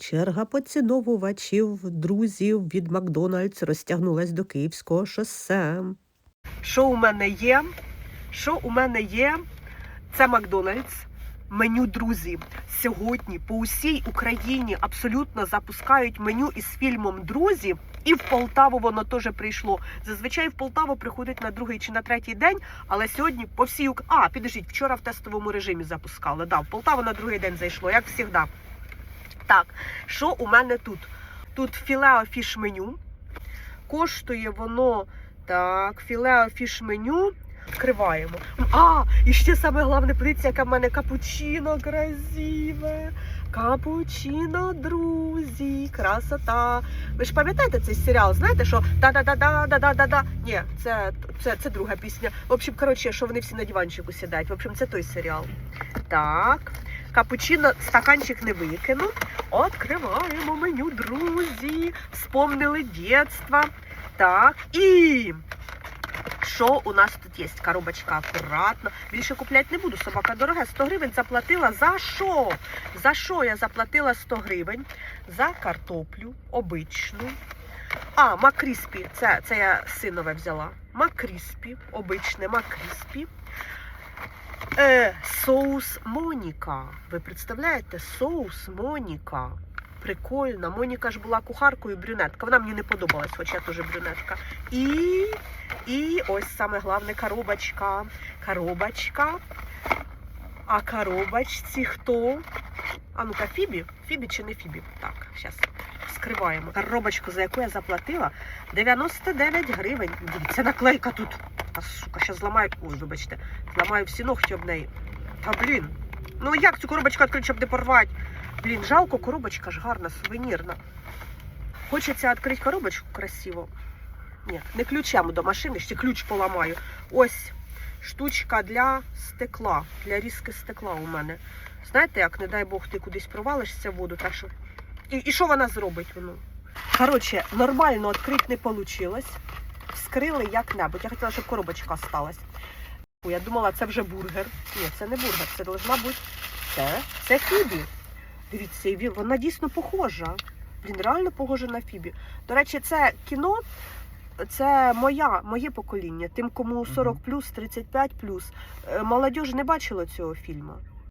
Черга поціновувачів, друзів від Макдональдс розтягнулась до Київського шосе. Що у мене є? Що у мене є? Це Макдональдс. Меню друзі. Сьогодні по усій Україні абсолютно запускають меню із фільмом Друзі. І в Полтаву воно теж прийшло. Зазвичай в Полтаву приходить на другий чи на третій день, але сьогодні по всій Ук... А, підождіть, вчора в тестовому режимі запускали. Да, в Полтаву на другий день зайшло, як завжди. Так, що у мене тут? Тут філео фіш меню. Коштує воно так, філео фіш меню. Відкриваємо. А, і ще саме головне, подивіться, яке в мене капучино красиве. Капучино, друзі, красота. Ви ж пам'ятаєте цей серіал? Знаєте, що да-да-да-да-да-да-да-да? Ні, це, це, це друга пісня. В общем, коротше, що вони всі на диванчику сідають. В общем, це той серіал. Так. Капучино, стаканчик не викину. Откриваємо меню, друзі. Вспомнили дитинство. Так. І що у нас тут є? Коробочка акуратно. Більше купляти не буду. Собака дорога. 100 гривень заплатила. За що? За що я заплатила 100 гривень? За картоплю обичну. А, Макріспі. Це, це я синове взяла. Макріспі, обичне Макріспі. Е, соус Моніка. Ви представляєте? Соус Моніка. Прикольно. Моніка ж була кухаркою брюнетка. Вона мені не подобалась, хоча я теж брюнетка. І, і ось саме головне коробочка. Коробочка. А коробочці хто? А ну-ка, Фібі? Фібі чи не Фібі? Так, зараз скриваємо. Коробочку, за яку я заплатила 99 гривень. Дивіться, наклейка тут. Та сука, зараз зламаю. Ой, вибачте, зламаю всі ногті об неї. Та блін. Ну як цю коробочку відкрити, щоб не порвати? Блін, жалко, коробочка ж гарна, сувенірна. Хочеться відкрити коробочку красиво. Ні, не ключем до машини, ще ключ поламаю. Ось штучка для стекла, для різки стекла у мене. Знаєте, як, не дай Бог, ти кудись провалишся в воду, так що. І, і що вона зробить? Воно? Коротше, нормально відкрити не вийшло. Вскрили як-небудь. Я хотіла, щоб коробочка осталась. Я думала, це вже бургер. Ні, це не бургер, це должна бути. Це, це Фібі. Дивіться, вона дійсно похожа. Він реально похожа на Фібі. До речі, це кіно, це моя, моє покоління. Тим, кому 40 35 Молодіж не бачила цього фільму.